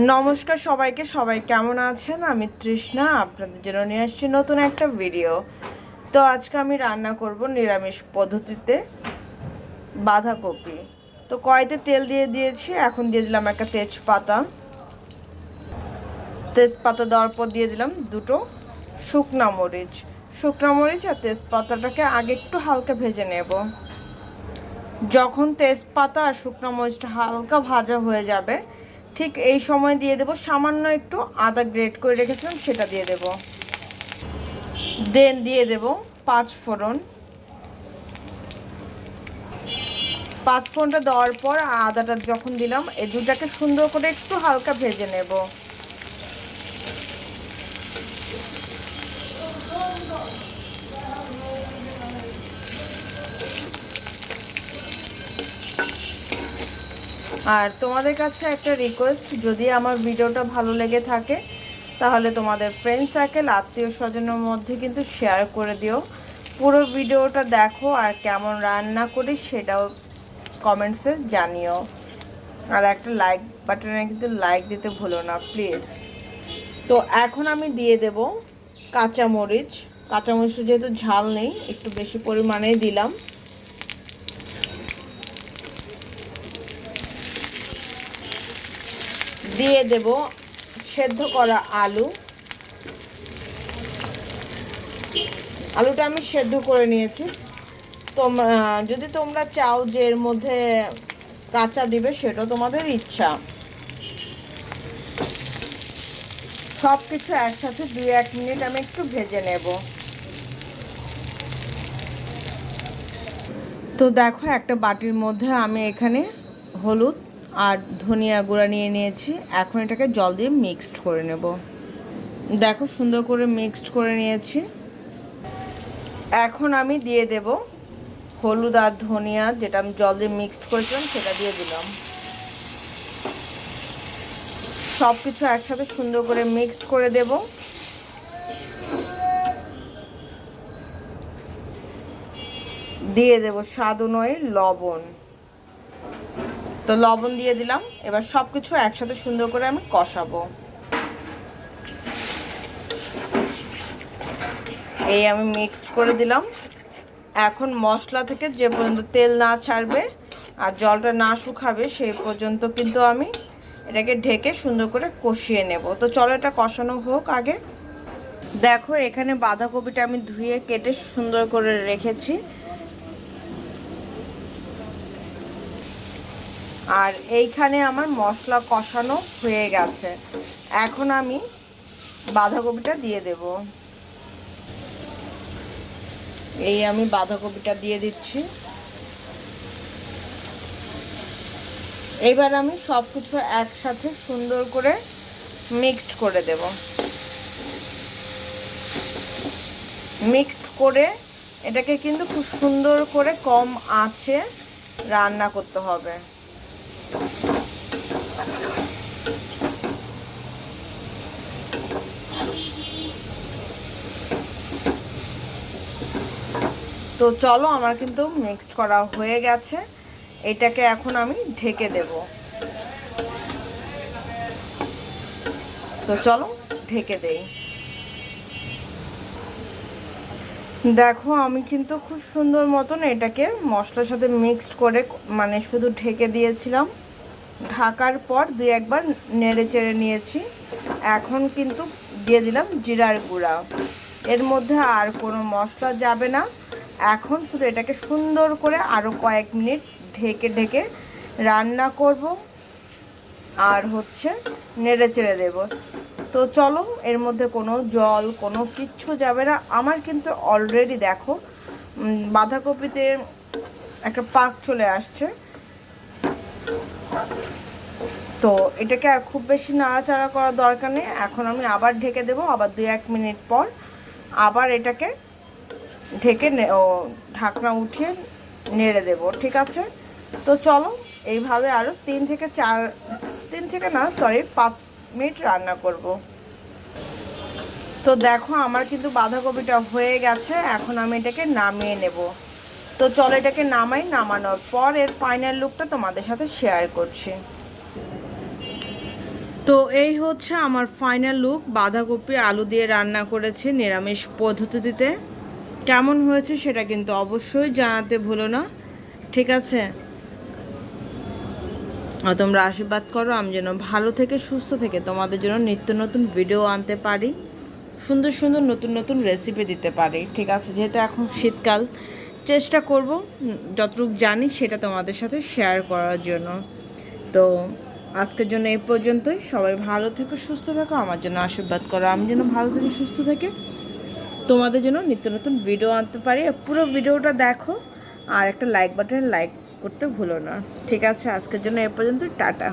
নমস্কার সবাইকে, সবাই কেমন আছেন? আমি তৃষ্ণা, আপনাদের জন্য নিয়ে আসছি নতুন একটা ভিডিও তো আজকে আমি রান্না করব নিরামিষ পদ্ধতিতে বাঁধাকপি। তো কয়তে তেল দিয়ে দিয়েছি, এখন দিয়ে দিলাম একটা তেজপাতা। তেজপাতা দেওয়ার পর দিয়ে দিলাম দুটো শুকনা মরিচ। শুকনা মরিচ আর তেজপাতাটাকে আগে একটু হালকা ভেজে নেব। যখন তেজপাতা আর শুকনো মরিচটা হালকা ভাজা হয়ে যাবে ঠিক এই সময় দিয়ে দেব, সামান্য একটু আদা গ্রেট করে রেখেছিলাম, সেটা দিয়ে দেব। দেন দিয়ে দেব পাঁচ ফোড়ন। পাঁচ ফোড়নটা দেওয়ার পর আদাটা যখন দিলাম এই দুটাকে সুন্দর করে একটু হালকা ভেজে নেব। আর তোমাদের কাছে একটা রিকোয়েস্ট যদি আমার ভিডিওটা ভালো লেগে থাকে, তাহলে তোমাদের ফ্রেন্ড সার্কেল আত্মীয় স্বজনের মধ্যে কিন্তু শেয়ার করে দিও। পুরো ভিডিওটা দেখো আর কেমন রান্না করি সেটাও কমেন্টসে জানিও। আর একটা লাইক বাটনে কিন্তু লাইক দিতে ভুলো না প্লিজ তো এখন আমি দিয়ে দেব কাঁচামরিচ। কাঁচামরিচ যেহেতু ঝাল নেই, একটু বেশি পরিমাণেই দিলাম। দিয়ে দেব সেদ্ধ করা আলু। আলুটা আমি সেদ্ধ করে নিয়েছি। তোমরা যদি তোমরা চাও যে এর মধ্যে কাঁচা দিবে সেটা তোমাদের ইচ্ছা। সব কিছু একসাথে দুই, এক মিনিট আমি একটু ভেজে নেব। তো দেখো একটা বাটির মধ্যে আমি এখানে হলুদ আর ধনিয়া গুঁড়া নিয়ে নিয়েছি। এখন এটাকে জল দিয়ে মিক্সড করে নেব। দেখো সুন্দর করে মিক্সড করে নিয়েছি। এখন আমি দিয়ে দেব হলুদ আর ধনিয়া, যেটা আমি জল দিয়ে মিক্সড করেছিলাম, সেটা দিয়ে দিলাম। সব কিছু একসাথে সুন্দর করে মিক্সড করে দেব। দিয়ে দেব স্বাদ অনুযায়ী লবণ। তো লবণ দিয়ে দিলাম। এবার সব কিছু একসাথে সুন্দর করে আমি কষাবো। এই আমি মিক্সড করে দিলাম। এখন মশলা থেকে যে পর্যন্ত তেল না ছাড়বে আর জলটা না শুকাবে সেই পর্যন্ত কিন্তু আমি এটাকে ঢেকে সুন্দর করে কষিয়ে নেব। তো চলো এটা কষানো হোক আগে। দেখো এখানে বাঁধাকপিটা আমি ধুয়ে কেটে সুন্দর করে রেখেছি। আর এইখানে আমার মশলা কষানো হয়ে গেছে। এখন আমি বাঁধাকপিটা দিয়ে দেব। এই আমি বাঁধাকপিটা দিয়ে দিচ্ছি। এবার আমি সব কিছু একসাথে সুন্দর করে মিক্সড করে দেব। মিক্সড করে এটাকে কিন্তু খুব সুন্দর করে কম আঁচে রান্না করতে হবে। তো চলো আমার কিন্তু মিক্সড করা হয়ে গেছে। এটাকে এখন আমি ঢেকে দেব। তো চলো ঢেকে দেই। দেখো আমি কিন্তু খুব সুন্দর মতন এটাকে মশলার সাথে মিক্সড করে মানে শুধু ঢেকে দিয়েছিলাম। ঢাকার পর দুই একবার নেড়ে চেড়ে নিয়েছি। এখন কিন্তু দিয়ে দিলাম জিরার গুঁড়া। এর মধ্যে আর কোনো মশলা যাবে না। এখন শুধু এটাকে সুন্দর করে আরও কয়েক মিনিট ঢেকে ঢেকে রান্না করব। আর হচ্ছে নেড়ে চেড়ে দেবো। তো চলো, এর মধ্যে কোনো জল, কোনো কিচ্ছু যাবে না। আমার কিন্তু অলরেডি দেখো বাঁধাকপিতে একটা পাক চলে আসছে। তো এটাকে আর খুব বেশি নাড়াচাড়া করার দরকার নেই। এখন আমি আবার ঢেকে দেবো, আবার দু এক মিনিট পর। আবার এটাকে ঢেকে ও ঢাকনা উঠিয়ে নেড়ে দেব, ঠিক আছে? তো চলো, এইভাবে আরও তিন থেকে চার, তিন থেকে না সরি পাঁচ মিনিট রান্না করব। তো দেখো, আমার কিন্তু বাঁধাকপিটা হয়ে গেছে, এখন আমি এটাকে নামিয়ে নেব। তো চলো, এটাকে নামাই, নামানোর পর এর ফাইনাল লুকটা তোমাদের সাথে শেয়ার করছি। তো এই হচ্ছে আমার ফাইনাল লুক বাঁধাকপি আলু দিয়ে রান্না করেছি নিরামিষ পদ্ধতিতে। কেমন হয়েছে সেটা কিন্তু অবশ্যই জানাতে ভুলো না। ঠিক আছে? আর তোমরা আশীর্বাদ করো, আমি যেন ভালো থেকে সুস্থ থেকে তোমাদের জন্য নিত্য নতুন ভিডিও আনতে পারি, সুন্দর সুন্দর নতুন নতুন রেসিপি দিতে পারি। ঠিক আছে? যেহেতু এখন শীতকাল, চেষ্টা করব, যতটুকু জানি সেটা তোমাদের সাথে শেয়ার করার জন্য। তো আজকের জন্য এই পর্যন্তই। সবাই ভালো থেকো সুস্থ থাকো, আমার জন্য আশীর্বাদ করো। আমি যেন ভালো থেকে সুস্থ থেকে তোমাদের জন্য নিত্য নতুন ভিডিও আনতে পারি। পুরো ভিডিওটা দেখো আর একটা লাইক বাটনে লাইক করতে ভুলো না। ঠিক আছে, আজকের জন্য এ পর্যন্ত টাটা।